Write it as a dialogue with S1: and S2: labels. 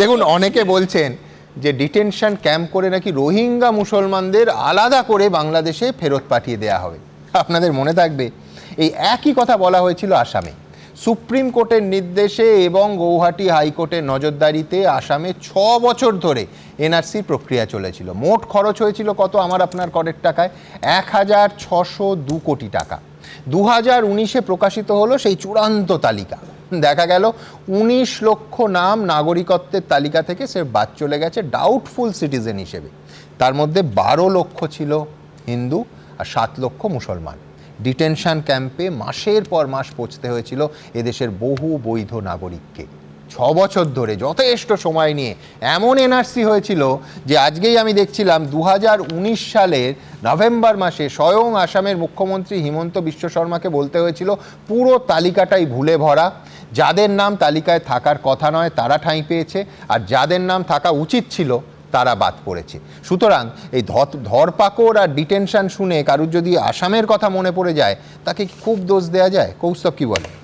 S1: দেখুন, অনেকে বলছেন যে ডিটেনশন ক্যাম্প করে নাকি রোহিঙ্গা মুসলমানদের আলাদা করে বাংলাদেশে ফেরত পাঠিয়ে দেয়া হবে। আপনাদের মনে থাকবে, এই একই কথা বলা হয়েছিল আসামে। সুপ্রিম কোর্টের নির্দেশে এবং গৌহাটি হাইকোর্টের নজরদারিতে আসামে ছ বছর ধরে এনআরসি প্রক্রিয়া চলেছিল। মোট খরচ হয়েছিল কত আমার আপনার করের টাকায়? এক হাজার ছশো দু কোটি টাকা। দু হাজার উনিশে প্রকাশিত হলো সেই চূড়ান্ত তালিকা। দেখা গেল, উনিশ লক্ষ নাম নাগরিকত্বের তালিকা থেকে সে বাদ চলে গেছে ডাউটফুল সিটিজেন হিসেবে। তার মধ্যে বারো লক্ষ ছিল হিন্দু আর সাত লক্ষ মুসলমান। ডিটেনশন ক্যাম্পে মাসের পর মাস পৌঁছতে হয়েছিল এদেশের বহু বৈধ নাগরিককে। ছ বছর ধরে যথেষ্ট সময় নিয়ে এমন এনআরসি হয়েছিল যে আজকেই আমি দেখছিলাম দু উনিশ সালের নভেম্বর মাসে স্বয়ং আসামের মুখ্যমন্ত্রী হিমন্ত বিশ্ব শর্মাকে বলতে হয়েছিল, পুরো তালিকাটাই ভুলে ভরা। যাদের নাম তালিকায় থাকার কথা নয়, তারা ঠাঁই পেয়েছে, আর যাদের নাম থাকা উচিত ছিল, তারা বাদ পড়েছে। সুতরাং এই ধর- ধরপাকড় আর ডিটেনশন শুনে কারুর যদি আসামের কথা মনে পড়ে যায়, তাকে খুব দোষ দেওয়া যায়? কৌস্তব কি বলে?